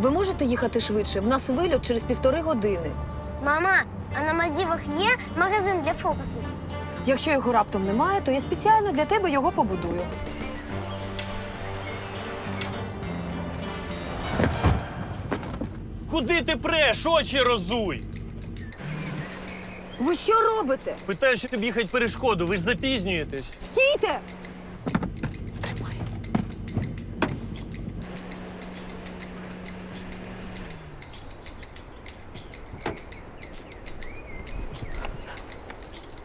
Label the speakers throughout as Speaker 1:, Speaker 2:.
Speaker 1: Ви можете їхати швидше? В нас вильот через півтори години.
Speaker 2: Мама, а на Мальдівах є магазин для фокусників?
Speaker 1: Якщо його раптом немає, то я спеціально для тебе його побудую.
Speaker 3: Куди ти преш? Очі розуй!
Speaker 1: Ви що робите?
Speaker 3: Питаю, щоб їхати перешкоду, ви ж запізнюєтесь.
Speaker 1: Стійте!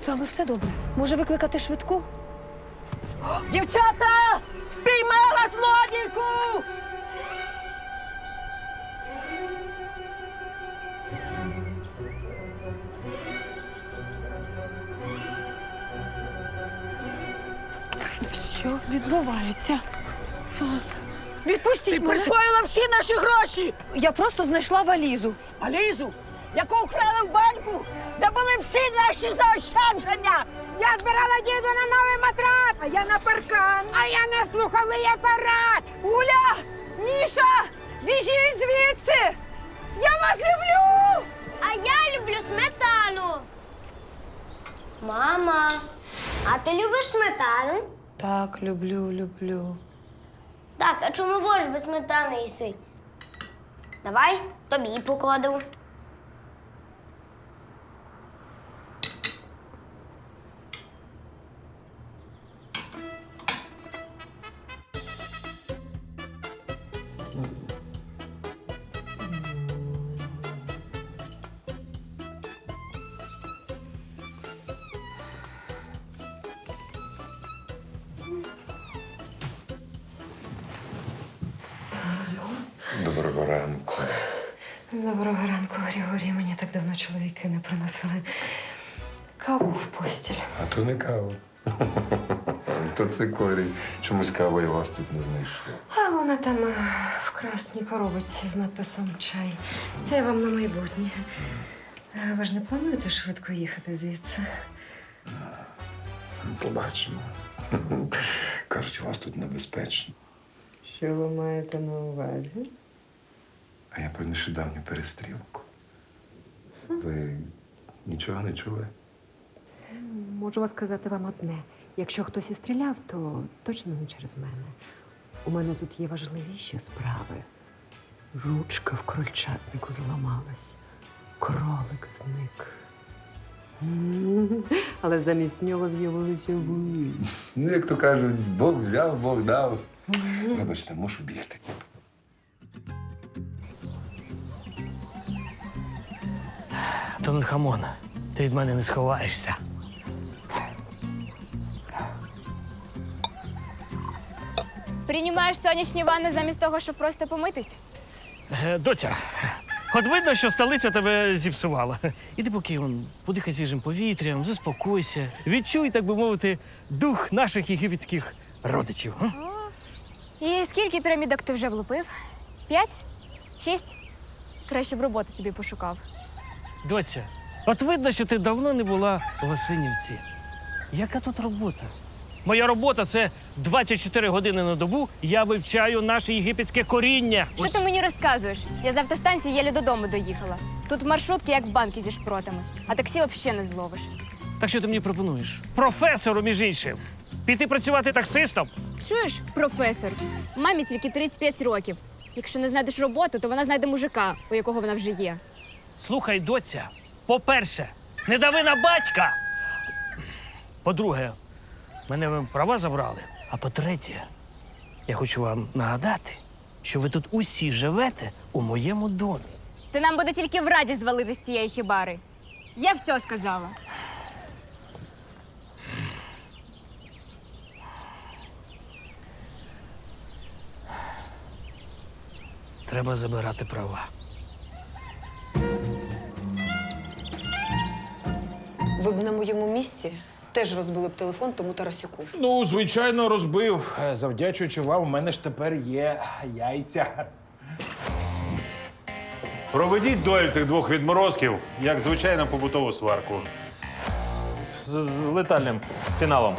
Speaker 1: З вами все добре. Може викликати швидку? Дівчата! Піймала злодійку! Відбувається? Відпустіть мене!
Speaker 4: Присвоїла всі наші гроші.
Speaker 1: Я просто знайшла валізу.
Speaker 4: Алізу, яку вкрали в банку, де були всі наші заощадження. Я збирала діду на новий матрас, а я на паркан, а я на слуховий апарат.
Speaker 1: Уля! Міша! Біжіть звідси! Я вас люблю!
Speaker 2: А я люблю сметану. Мама, а ти любиш сметану?
Speaker 5: Так, люблю, люблю.
Speaker 2: Так, а чому вож без сметани їси? Давай тобі покладу.
Speaker 5: Давно чоловіки не приносили каву в постіль.
Speaker 6: А то не кава. То це корінь. Чомусь кава я вас тут не знайшла.
Speaker 5: А вона там е, в красній коробочці з надписом чай. Це вам на майбутнє. Е, Ви ж не плануєте швидко їхати звідси?
Speaker 6: Побачимо. Кажуть, у вас тут небезпечно.
Speaker 5: Що ви маєте на увазі?
Speaker 6: А я про нещодавню перестрілку. Ви нічого не чули?
Speaker 5: Можу вас сказати вам одне. Якщо хтось і стріляв, то точно не через мене. У мене тут є важливіші справи. Ручка в крольчатнику зламалась, кролик зник. Але замість нього з'явилися ви.
Speaker 6: Ну, як то кажуть, Бог взяв, Бог дав. Вибачте, мушу бігти.
Speaker 3: Тонхамон, ти від мене не сховаєшся.
Speaker 7: Приймаєш сонячні ванни замість того, щоб просто помитись?
Speaker 3: Е, Доця, от видно, що столиця тебе зіпсувала. Іди поки он, подихай свіжим повітрям, заспокойся. Відчуй, так би мовити, дух наших єгипетських родичів. а?
Speaker 7: І скільки пірамідок ти вже влупив? П'ять? Шість? Краще б роботу собі пошукав.
Speaker 3: Доця, от видно, що ти давно не була у Васинівці. Яка тут робота? Моя робота це 24 години на добу. Я вивчаю наше єгипетське коріння.
Speaker 7: Що
Speaker 3: Ось-
Speaker 7: ти мені розказуєш? Я з автостанції єлі додому доїхала. Тут маршрутки, як банки зі шпротами, а таксі взагалі не зловиш.
Speaker 3: Так що ти мені пропонуєш? Професору, між іншим. Піти працювати таксистом?
Speaker 7: Чуєш, професор? Мамі тільки 35 років. Якщо не знайдеш роботу, то вона знайде мужика, у якого вона вже є.
Speaker 3: Слухай, доця, по-перше, не дави на батька. По-друге, мене ви права забрали. А по-третє, я хочу вам нагадати, що ви тут усі живете у моєму домі.
Speaker 7: Ти нам буде тільки в раді звалити з цієї хібари. Я все сказала.
Speaker 3: Треба забирати права.
Speaker 8: Ви б на моєму місці теж розбили б телефон тому Тарасюку.
Speaker 9: Ну, звичайно, розбив. Е, Завдячуючи вам, у мене ж тепер є яйця.
Speaker 10: Проведіть долю цих двох відморозків, як звичайну побутову сварку. з летальним фіналом.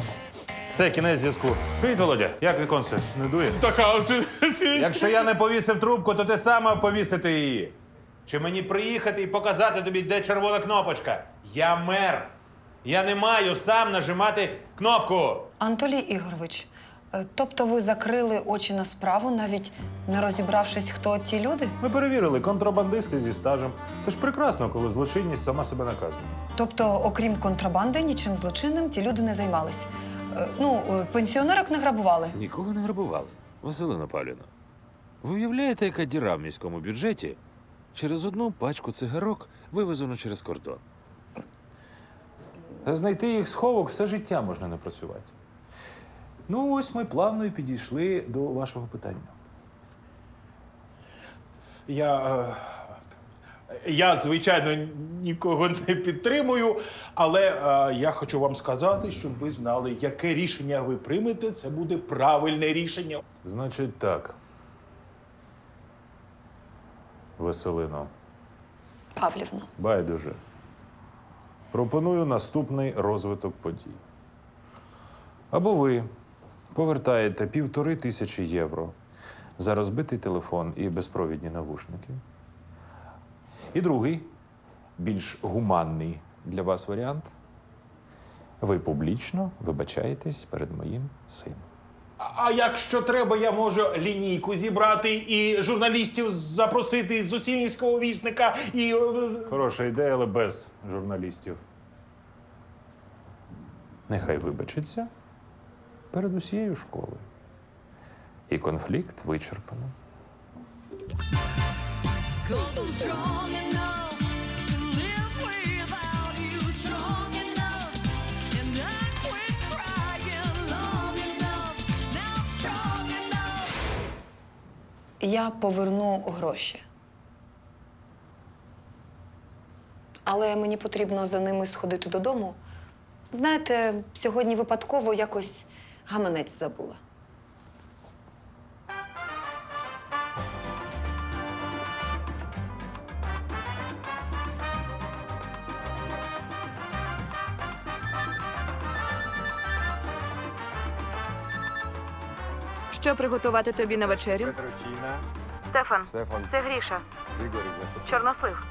Speaker 10: Це кінець зв'язку. Привіт, Володя. Як віконце? Не дує?
Speaker 11: Так, а це
Speaker 10: Якщо я не повісив трубку, то ти сам мав повісити її. Чи мені приїхати і показати тобі, де червона кнопочка? Я мер. Я не маю сам нажимати кнопку.
Speaker 1: Анатолій Ігорович, е, тобто ви закрили очі на справу, навіть не розібравшись, хто ті люди?
Speaker 10: Ми перевірили контрабандисти зі стажем. Це ж прекрасно, коли злочинність сама себе наказує.
Speaker 1: Тобто, окрім контрабанди, нічим злочинним ті люди не займались. Е, Ну, е, пенсіонерок не грабували.
Speaker 12: Нікого не грабували. Василина Павлівна. Ви уявляєте, яка діра в міському бюджеті через одну пачку цигарок вивезено через кордон?
Speaker 10: Знайти їх сховок все життя можна не працювати. Ну, ось ми плавно і підійшли до вашого питання.
Speaker 11: Я, е, я, звичайно, нікого не підтримую, але е, я хочу вам сказати, щоб ви знали, яке рішення ви приймете, це буде правильне рішення.
Speaker 10: Значить так. Василино,
Speaker 1: Павлівна.
Speaker 10: байдуже. Пропоную наступний розвиток подій. Або ви повертаєте півтори тисячі євро за розбитий телефон і безпровідні навушники. І другий, більш гуманний для вас варіант. Ви публічно вибачаєтесь перед моїм сином.
Speaker 11: А- якщо треба, я можу лінійку зібрати і журналістів запросити з Усінівського вісника і. е,
Speaker 10: Хороша ідея, але без журналістів. Нехай вибачиться перед усією школою. І конфлікт вичерпано.
Speaker 1: Я поверну гроші. Але мені потрібно за ними сходити додому. Знаєте, сьогодні випадково якось гаманець забула.
Speaker 13: Що приготувати тобі на вечерю? Стефан, це Гріша. Чорнослив.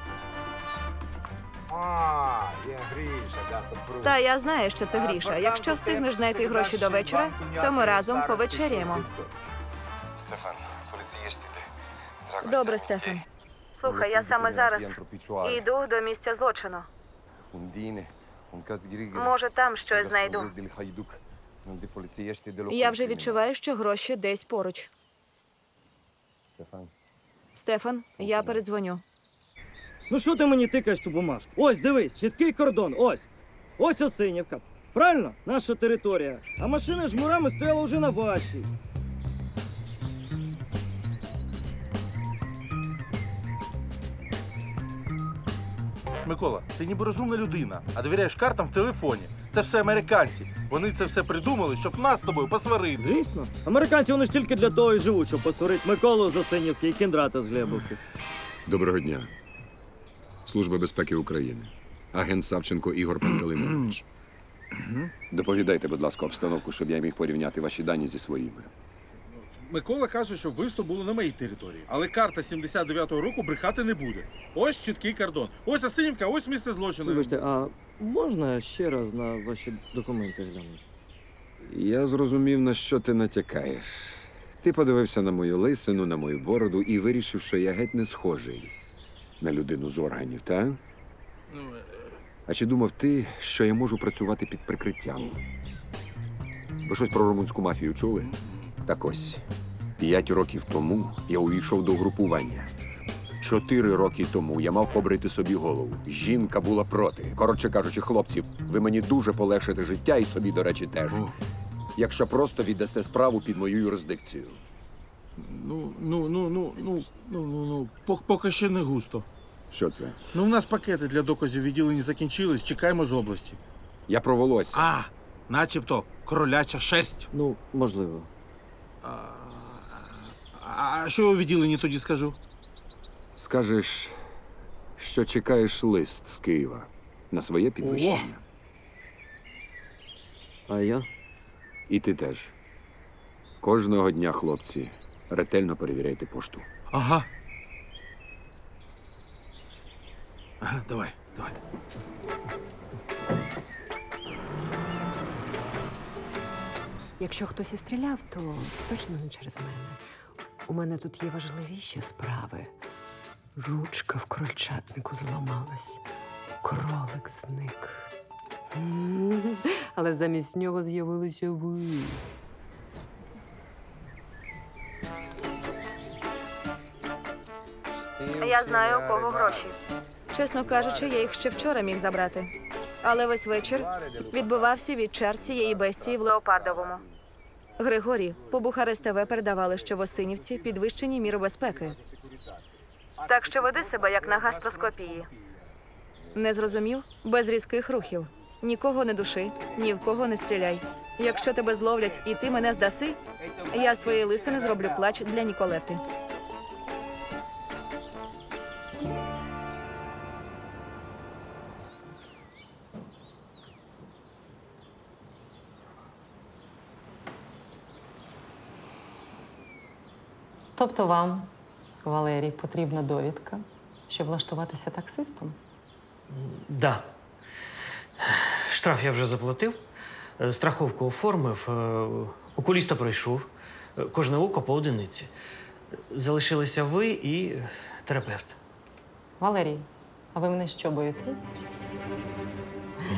Speaker 13: Та я знаю, що це Гріша. Якщо встигнеш знайти гроші до вечора, то ми разом повечеряємо.
Speaker 6: Стефан.
Speaker 13: Добре, Стефан. Слухай, я саме зараз йду до місця злочину. Може, там щось знайду. Я вже відчуваю, що гроші десь поруч. Стефан, я передзвоню.
Speaker 14: Ну що ти мені тикаєш ту бумажку? Ось, дивись, чіткий кордон, ось. Ось Осинівка. Правильно? Наша територія. А машина з жмурами стояла вже на вашій.
Speaker 11: Микола, ти ніби розумна людина, а довіряєш картам в телефоні. Це все американці. Вони це все придумали, щоб нас з тобою посварити.
Speaker 14: Звісно. Американці вони ж тільки для того і живуть, щоб посварити Миколу з Осинівки і Кіндрата з Глебовки.
Speaker 6: Доброго дня. Служба безпеки України. Агент Савченко Ігор Пантелеймонович. Доповідайте, будь ласка, обстановку, щоб я міг порівняти ваші дані зі своїми.
Speaker 11: Микола каже, що вбивство було на моїй території, але карта 79-го року брехати не буде. Ось чіткий кордон. Ось Асинівка, ось місце злочину.
Speaker 14: Вибачте, а можна ще раз на ваші документи глянути?
Speaker 6: Я зрозумів, на що ти натякаєш. Ти подивився на мою лисину, на мою бороду і вирішив, що я геть не схожий на людину з органів, так? А чи думав ти, що я можу працювати під прикриттям? Ви щось про румунську мафію чули? Так ось, п'ять років тому я увійшов до групування. Чотири роки тому я мав побрити собі голову. Жінка була проти. Коротше кажучи, хлопці, ви мені дуже полегшите життя і собі, до речі, теж. Якщо просто віддасте справу під мою юрисдикцію.
Speaker 11: Ну, ну, ну, ну, ну, ну, ну, ну, пок- поки ще не густо.
Speaker 6: Що це?
Speaker 11: Ну, у нас пакети для доказів відділені закінчились, чекаємо з області.
Speaker 6: Я про волосся.
Speaker 11: А, начебто, короляча шерсть.
Speaker 14: Ну, можливо.
Speaker 11: А, а що у відділенні тоді скажу?
Speaker 6: Скажеш, що чекаєш лист з Києва на своє підвищення. А я? І ти теж. Кожного дня, хлопці, ретельно перевіряйте пошту.
Speaker 11: Ага. Ага, давай, давай.
Speaker 5: Якщо хтось і стріляв, то точно не через мене. У мене тут є важливіші справи. Ручка в крольчатнику зламалась, кролик зник. Але замість нього з'явилися ви.
Speaker 13: Я знаю, у кого гроші. Чесно кажучи, я їх ще вчора міг забрати. Але весь вечір відбувався від чар цієї бестії в Леопардовому. Григорій, по Бухарест ТВ передавали, що в Осинівці підвищені міри безпеки. Так що веди себе як на гастроскопії. Не зрозумів? Без різких рухів. Нікого не души, ні в кого не стріляй. Якщо тебе зловлять і ти мене здаси, я з твоєї лисини зроблю плач для Ніколети.
Speaker 15: Тобто вам, Валерій, потрібна довідка, щоб влаштуватися таксистом?
Speaker 3: Да. Штраф я вже заплатив, е, страховку оформив, е, окуліста пройшов, е, кожне око по одиниці. Залишилися ви і терапевт.
Speaker 15: Валерій, а ви мене що боїтесь?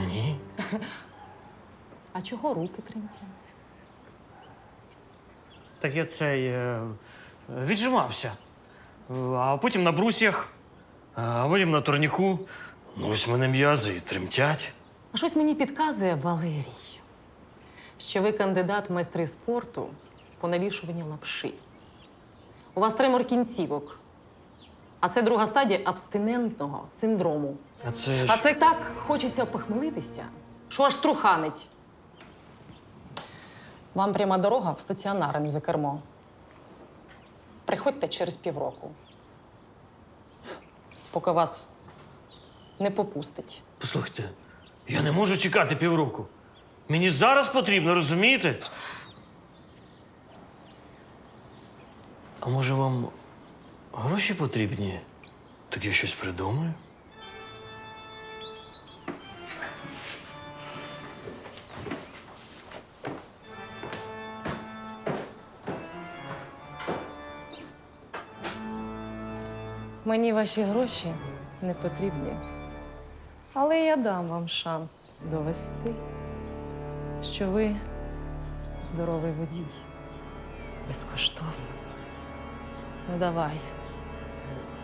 Speaker 3: Ні.
Speaker 15: А чого руки тремтять?
Speaker 3: Так я цей е, віджимався. А потім на брусьях, а потім на турніку. Ну, ось мене м'язи і тремтять.
Speaker 15: А щось мені підказує Валерій, що ви кандидат в майстри спорту по навішуванню лапши. У вас тремор кінцівок. А це друга стадія абстинентного синдрому.
Speaker 3: А це.
Speaker 15: А це так хочеться похмелитися, що аж труханить. Вам пряма дорога в стаціонар, а не за кермо. Приходьте через півроку. Поки вас не попустить.
Speaker 3: Послухайте, я не можу чекати півроку. Мені зараз потрібно, розумієте? А може вам гроші потрібні? Так я щось придумаю.
Speaker 15: Мені ваші гроші не потрібні. Але я дам вам шанс довести, що ви здоровий водій. Безкоштовно. Ну давай,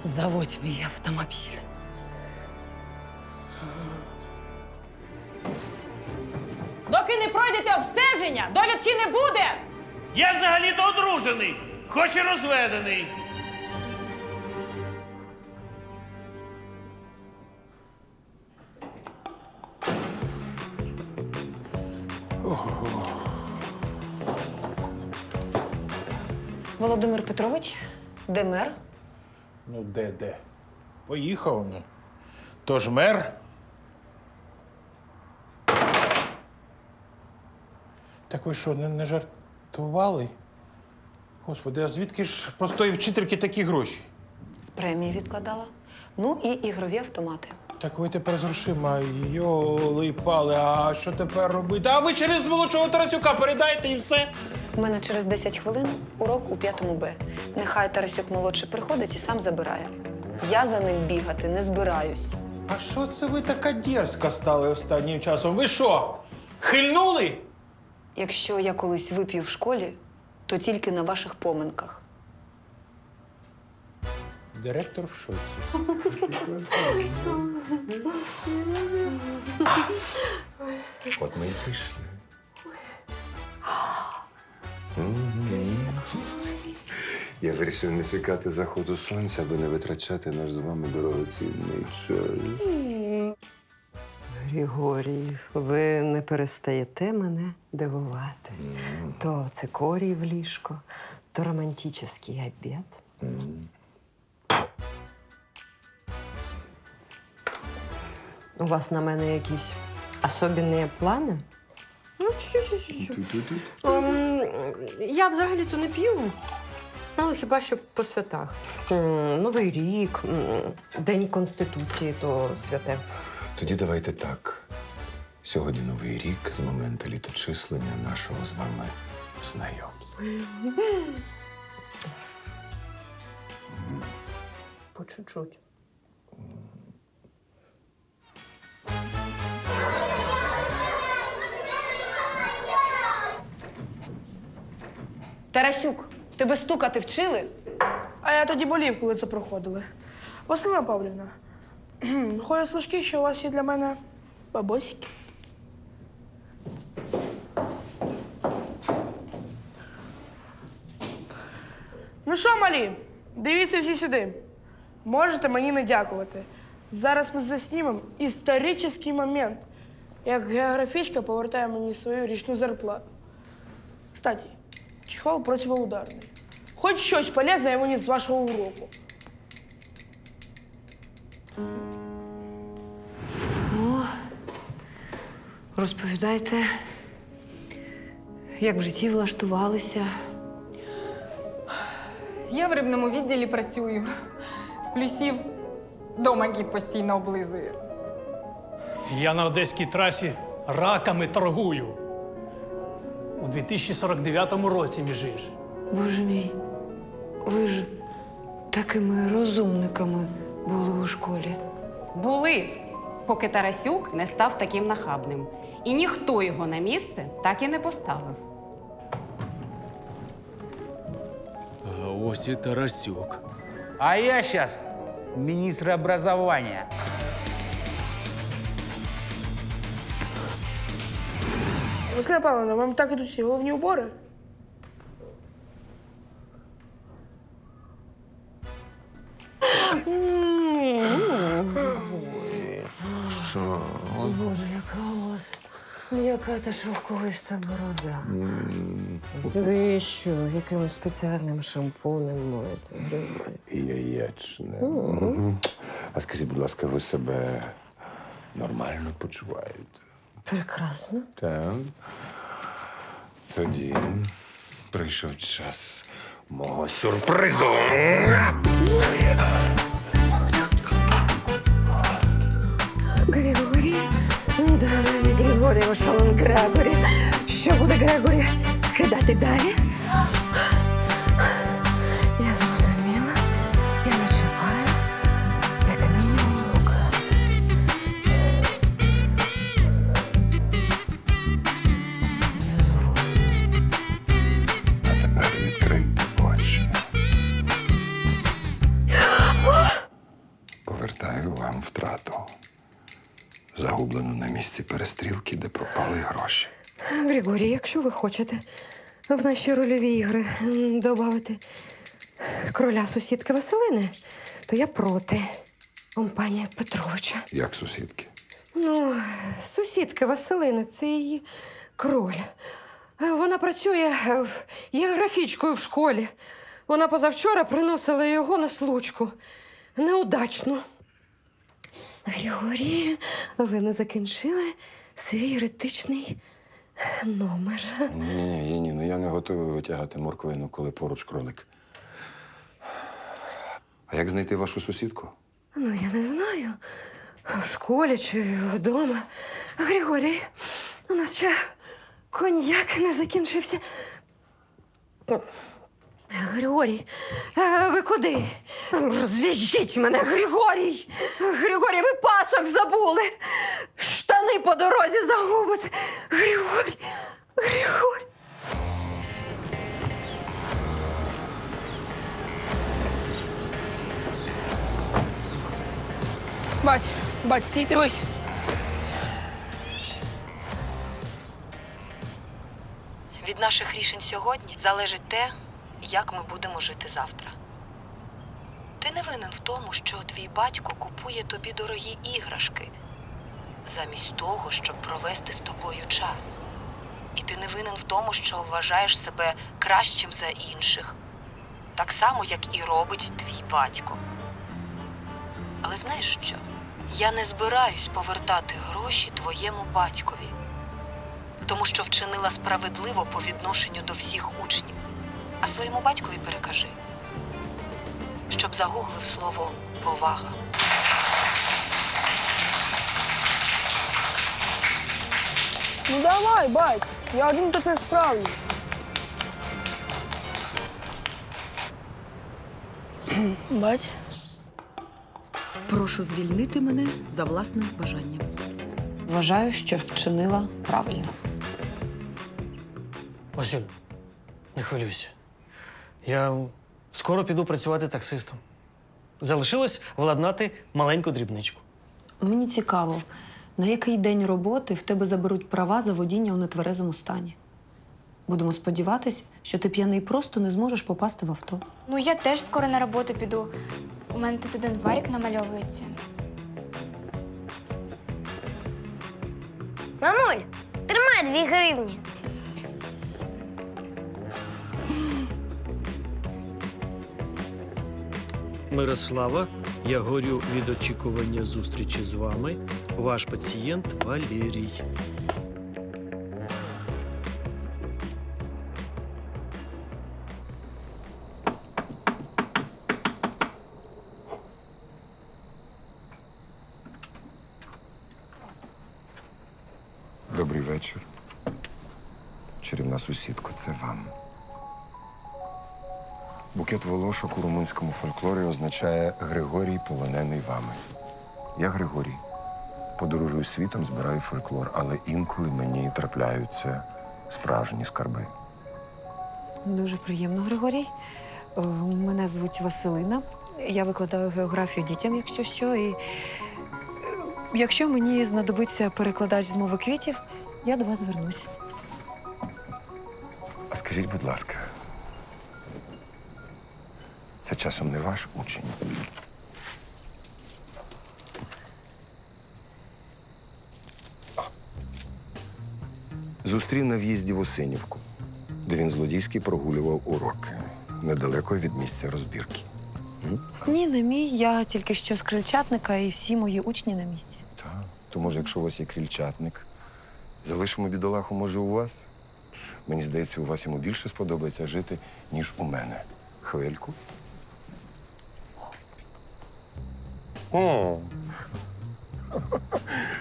Speaker 15: заводь мій автомобіль. Доки не пройдете обстеження, довідки не буде.
Speaker 3: Я взагалі-то одружений, хоч і розведений.
Speaker 1: Володимир Петрович, де мер?
Speaker 9: Ну, де де? Поїхав. Ну. Тож мер. Так ви що, не, не жартували? Господи, а звідки ж простої вчительки такі гроші?
Speaker 1: З премії відкладала. Ну і ігрові автомати.
Speaker 9: Так ви тепер з грошима, йоли пали, а що тепер робити? А ви через молодшого Тарасюка передайте і все.
Speaker 1: У мене через 10 хвилин урок у п'ятому Б. Нехай Тарасюк молодший приходить і сам забирає. Я за ним бігати не збираюсь.
Speaker 9: А що це ви така дерзка стали останнім часом? Ви що? Хильнули?
Speaker 1: Якщо я колись вип'ю в школі, то тільки на ваших поминках.
Speaker 9: Директор в шоці.
Speaker 6: От ми і прийшли. Я вирішив не чекати заходу сонця, аби не витрачати наш з вами дорогоцінний час.
Speaker 5: Григорій, ви не перестаєте мене дивувати. То цикорій в ліжко, то романтичний обід. У вас на мене якісь особливі плани? Ем, Я взагалі-то не п'ю. Ну, хіба що по святах. М, Новий рік, м, День Конституції то святе.
Speaker 6: Тоді давайте так. Сьогодні новий рік з моменту літочислення нашого з вами знайомства.
Speaker 5: По чуть-чуть.
Speaker 1: Тарасюк, тебе стукати вчили?
Speaker 16: А я тоді болів, коли це проходили. Василина Павлівна, ходять служки, що у вас є для мене бабосики. Ну що, малі, дивіться всі сюди. Можете мені не дякувати. Зараз ми заснімемо історичний момент, як географічка повертає мені свою річну зарплату. Кстати, чехол противоударний. Хоч щось полезне я виніс з вашого уроку.
Speaker 5: Ну, розповідайте, як в житті влаштувалися.
Speaker 17: Я в рибному відділі працюю. З плюсів дома кіт постійно облизує.
Speaker 18: Я на одеській трасі раками торгую. У 2049 році, між іншим.
Speaker 5: Боже мій, ви ж такими розумниками були у школі.
Speaker 17: Були, поки Тарасюк не став таким нахабним. І ніхто його на місце так і не поставив.
Speaker 11: А ось і Тарасюк.
Speaker 19: А я сейчас министр образования.
Speaker 16: Василина Павловна, вам так ідуть ці головні убори?
Speaker 6: Що?
Speaker 5: Боже, яка у вас, яка та шовковиста борода. Ви що, якимось спеціальним шампунем моєте?
Speaker 6: Яєчне.
Speaker 5: Мгм.
Speaker 6: А скажіть, будь ласка, ви себе нормально почуваєте?
Speaker 5: Прекрасно.
Speaker 6: Так. Тоді прийшов час мого сюрпризу.
Speaker 5: Григорій? Давай, Григорій, Ошалон Грегорі. Що буде Грегорі? Кидати далі?
Speaker 6: Перестрілки, де пропали гроші.
Speaker 5: Григорій, якщо ви хочете в наші рольові ігри додати кроля сусідки Василини, то я проти компанія Петровича.
Speaker 6: Як сусідки?
Speaker 5: Ну, сусідки Василини, це її кроль. Е, Вона працює географічкою в школі. Вона позавчора приносила його на случку. Неудачно. Григорій, ви не закінчили свій еретичний номер.
Speaker 6: Ні, ні, ні, ну я не готовий витягати морквину, коли поруч кролик. А як знайти вашу сусідку?
Speaker 5: Ну, я не знаю. В школі чи вдома. Григорій, у нас ще коньяк не закінчився. Григорій, е, ви куди? Розв'яжіть мене, Григорій! Григорій, ви пасок забули! Штани по дорозі загубите! Григорій! Григорій!
Speaker 16: Бать, бать, стій, дивись.
Speaker 20: Від наших рішень сьогодні залежить те, як ми будемо жити завтра. Ти не винен в тому, що твій батько купує тобі дорогі іграшки, замість того, щоб провести з тобою час. І ти не винен в тому, що вважаєш себе кращим за інших, так само, як і робить твій батько. Але знаєш що? Я не збираюсь повертати гроші твоєму батькові.
Speaker 21: тому що вчинила справедливо по відношенню до всіх учнів. А своєму батькові перекажи, щоб загуглив слово повага.
Speaker 16: Ну давай, бать, я один тут не справлюсь. Бать,
Speaker 1: Прошу звільнити мене за власним бажанням. Вважаю, що вчинила правильно.
Speaker 3: Василь, не хвилюйся. Я скоро піду працювати таксистом. Залишилось владнати маленьку дрібничку.
Speaker 1: Мені цікаво, на який день роботи в тебе заберуть права за водіння у нетверезому стані. Будемо сподіватись, що ти п'яний просто не зможеш попасти в авто.
Speaker 7: Ну я теж скоро на роботу піду. У мене тут один варік намальовується.
Speaker 2: Мамуль, тримай дві гривні.
Speaker 3: Мирослава, я горю від очікування зустрічі з вами. Ваш пацієнт Валерій.
Speaker 6: Означає Григорій полонений вами. Я Григорій. Подорожую світом, збираю фольклор, але інколи мені трапляються справжні скарби.
Speaker 1: Дуже приємно, Григорій. Е, Мене звуть Василина. Я викладаю географію дітям, якщо що. І е, якщо мені знадобиться перекладач з мови квітів, я до вас звернусь.
Speaker 6: А скажіть, будь ласка, це часом не ваш учень? Зустрів на в'їзді в Осинівку, де він злодійськи прогулював уроки, недалеко від місця розбірки.
Speaker 1: Ні, не мій. Я тільки що з крильчатника, і всі мої учні на місці.
Speaker 6: Так. То може, якщо у вас є крільчатник, залишимо бідолаху, може, у вас? Мені здається, у вас йому більше сподобається жити, ніж у мене. Хвильку. О.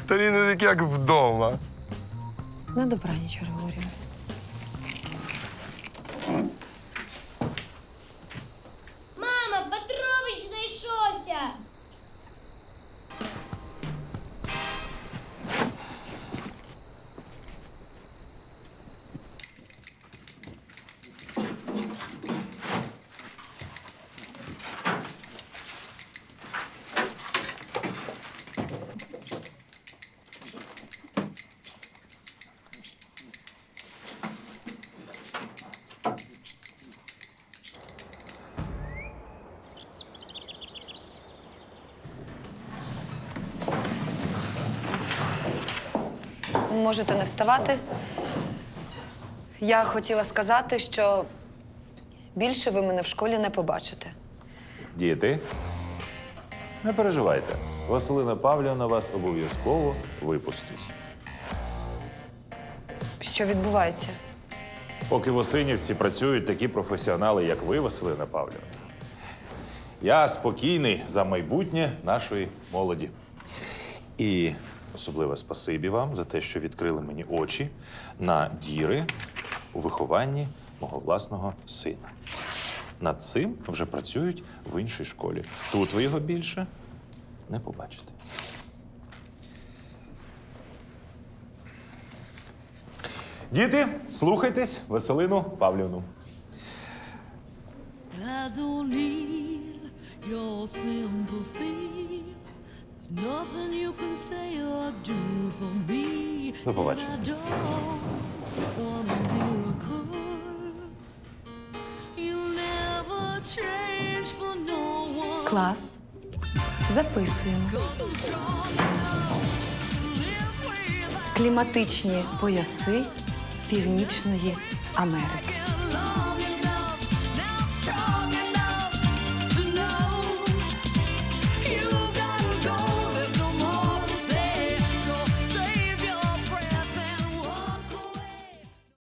Speaker 6: Та він не як вдома.
Speaker 1: На добраніч, Григорію.
Speaker 2: Мама, Петрович знайшовся.
Speaker 1: Можете не вставати. Я хотіла сказати, що більше ви мене в школі не побачите.
Speaker 10: Діти, не переживайте. Василина Павлівна вас обов'язково випустить.
Speaker 1: Що відбувається?
Speaker 10: Поки в Осинівці працюють такі професіонали, як ви, Василина Павлівна. Я спокійний за майбутнє нашої молоді. І особливе спасибі вам за те, що відкрили мені очі на діри у вихованні мого власного сина. Над цим вже працюють в іншій школі. Тут ви його більше не побачите. Діти, слухайтесь Василину Павлівну.
Speaker 22: I your sympathy.
Speaker 10: До побачення.
Speaker 1: Клас. Записуємо. Кліматичні пояси Північної Америки.